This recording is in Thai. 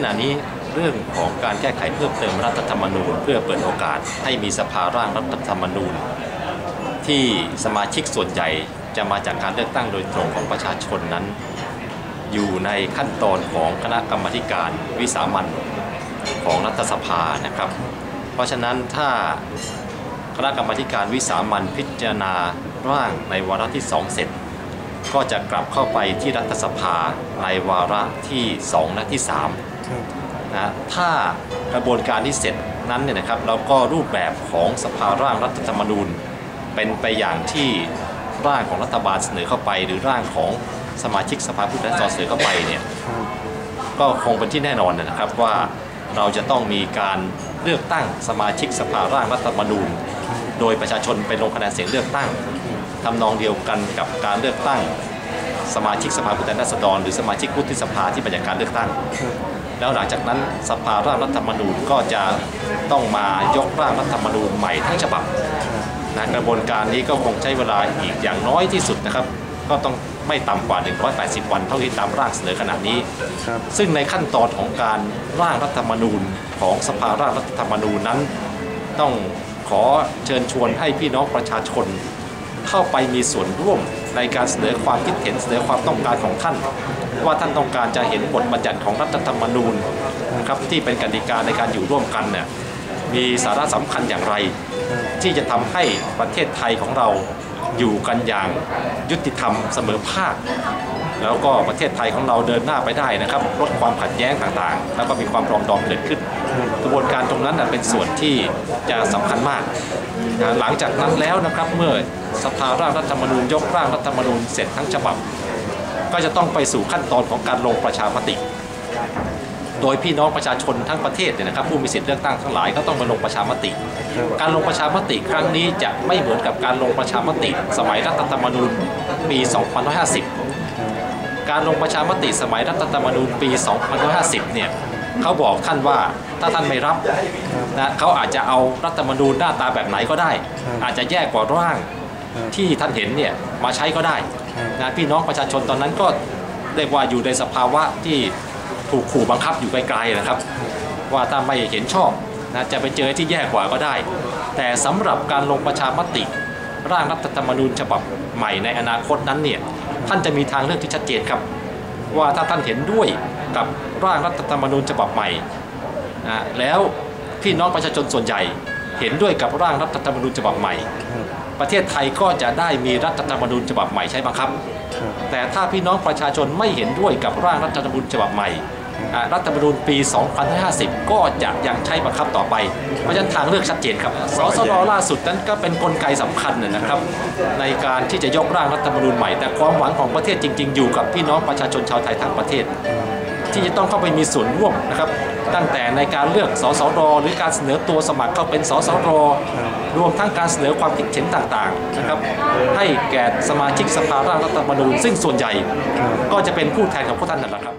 ขณะนี้เรื่องของการแก้ไขเพิ่มเติมรัฐธรรมนูญ เพื่อเปิดโอกาสให้มีสภาร่างรัฐธรรมนูญ ที่สมาชิกส่วนใหญ่จะมาจากการเลือกตั้งโดยตรงของประชาชนนั้น อยู่ในขั้นตอนของคณะกรรมการวิสามันของรัฐสภานะครับ เพราะฉะนั้นถ้าคณะกรรมการวิสามันพิจารณาร่างในวาระที่ 2 เสร็จ ก็จะกลับเข้าไปที่รัฐสภาในวาระที่ 2 และที่ 3 นะถ้ากระบวนการที่เสร็จนั้นเนี่ยนะครับแล้วก็รูปแบบของสภาร่างรัฐธรรมนูญ เป็นไปอย่างที่ร่างของรัฐบาลเสนอเข้าไป หรือร่างของสมาชิกสภาผู้แทนราษฎรเสนอเข้าไปเนี่ยก็คงเป็นที่แน่นอนนะครับว่าเราจะต้องมีการเลือกตั้งสมาชิกสภาร่างรัฐธรรมนูญ โดยประชาชนไปลงคะแนนเสียงเลือกตั้งทำนองเดียวกันกับการเลือกตั้ง สมาชิกสภาผู้แทนราษฎรหรือสมาชิกวุฒิสภาที่มาจากการเลือกตั้ง แล้วหลังจากนั้นสภาร่างรัฐธรรมนูญก็จะต้องมายกร่างรัฐธรรมนูญใหม่ทั้งฉบับนะกระบวนการนี้ก็คงใช้เวลาอีกอย่างน้อยที่สุดนะครับ ก็ต้องไม่ต่ำกว่า 180 วันเท่าที่ตามร่างเสนอขณะนี้ครับซึ่งในขั้นตอนของการร่างรัฐธรรมนูญของสภาร่างรัฐธรรมนูญนั้น ต้องขอเชิญชวนให้พี่น้องประชาชนเข้าไปมีส่วนร่วม ในการเสนอความคิดเห็นเสนอความต้องการของท่าน ว่าท่านต้องการจะเห็นบทบัญญัติของรัฐธรรมนูญนะครับที่เป็นกติกาในการอยู่ร่วมกันเนี่ยมีสาระสำคัญอย่างไร ที่จะทำให้ประเทศไทยของเรา อยู่กันอย่างยุติธรรมเสมอภาค แล้วก็ประเทศไทยของเราเดินหน้าไปได้นะครับลดความขัดแย้งต่างๆ แล้วก็มีความปรองดองเกิดขึ้น กระบวนการตรงนั้นเป็นส่วนที่จะสำคัญมาก หลังจากนั้นแล้วนะครับเมื่อสภาร่างรัฐธรรมนูญยกร่างรัฐธรรมนูญเสร็จทั้งฉบับ ก็จะต้องไปสู่ขั้นตอนของการลงประชามติ โดยพี่น้องประชาชนทั้งประเทศเนี่ยนะครับผู้มีสิทธิเลือกตั้งทั้งหลายก็ต้องมาลงประชามติ การลงประชามติครั้งนี้จะไม่เหมือนกับการลงประชามติ สมัยรัฐธรรมนูญปี2550 การลงประชามติสมัยรัฐธรรมนูญปี2550 เนี่ยเขาบอกท่านว่าถ้าท่านไม่รับนะเขาอาจจะเอารัฐธรรมนูญหน้าตาแบบไหนก็ได้ อาจจะแยกกว่าร่างที่ท่านเห็นเนี่ยมาใช้ก็ได้นะพี่น้องประชาชนตอนนั้นก็เรียกว่าอยู่ในสภาวะที่ ถูกขู่บังคับอยู่ไกลๆนะครับ ว่าถ้าไม่เห็นชอบนะจะไปเจอที่แย่กว่าก็ได้ แต่สำหรับการลงประชามติ ร่างรัฐธรรมนูญฉบับใหม่ในอนาคตนั้นเนี่ยท่านจะมีทางเลือกที่ชัดเจนครับ ว่าถ้าท่านเห็นด้วยกับร่างรัฐธรรมนูญฉบับใหม่นะแล้วพี่น้องประชาชนส่วนใหญ่เห็นด้วยกับร่างรัฐธรรมนูญฉบับใหม่ ประเทศไทยก็จะได้มีรัฐธรรมนูญฉบับใหม่ใช้บังคับ แต่ถ้าพี่น้องประชาชนไม่เห็นด้วยกับร่างรัฐธรรมนูญฉบับใหม่ รัฐธรรมนูญปี 2550 ก็จะยังใช้บังคับต่อไป เพราะฉะนั้นทางเลือกชัดเจนครับ สสรล่าสุดนั้นก็เป็นนกลไกสำคัญนะนะครับ ในการที่จะยกร่างรัฐธรรมนูญใหม่ แต่ความหวังของประเทศจริง ๆ อยู่กับพี่น้องประชาชนชาวไทยทั้งประเทศ ที่จะต้องเข้าไปมีส่วนร่วมนะครับตั้งแต่ในการเลือกสสรหรือการเสนอตัวสมัครเข้าเป็นสสรรวมทั้งการเสนอความคิดเห็นต่างๆนะครับให้แก่สมาชิกสภาร่างรัฐธรรมนูญ ซึ่งส่วนใหญ่ก็จะเป็นผู้แทนของพวกท่านนั่นแหละครับ